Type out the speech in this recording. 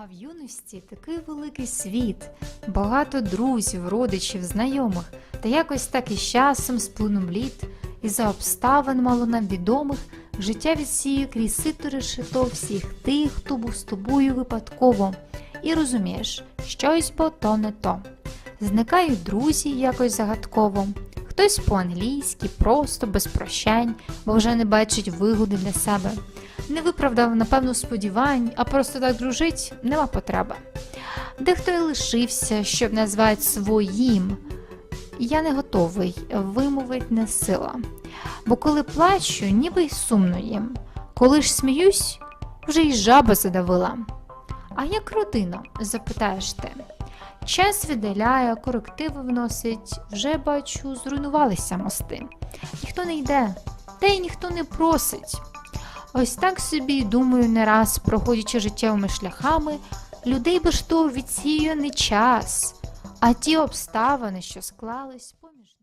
А в юності такий великий світ, багато друзів, родичів, знайомих, та якось так із часом сплинув літ, і за обставин мало нам відомих життя відсіє крізь сито решето всіх тих, хто був з тобою випадково, і розумієш, щось бо то не то. Зникають друзі якось загадково, хтось по-англійськи, просто без прощань, бо вже не бачить вигоди для себе. Не виправдав, напевно, сподівань, а просто так дружить нема потреби. Дехто й лишився, щоб назвати своїм. Я не готовий, вимовить не сила. Бо коли плачу, ніби й сумно їм. Коли ж сміюсь, вже й жаба задавила. А як родина? запитаєш ти. Час віддаляє, корективи вносить, вже бачу, зруйнувалися мости. Ніхто не йде, та й ніхто не просить. Ось так собі думаю не раз, проходячи життєвими шляхами, людей би ж то відсіює не час, а ті обставини, що склались поміж.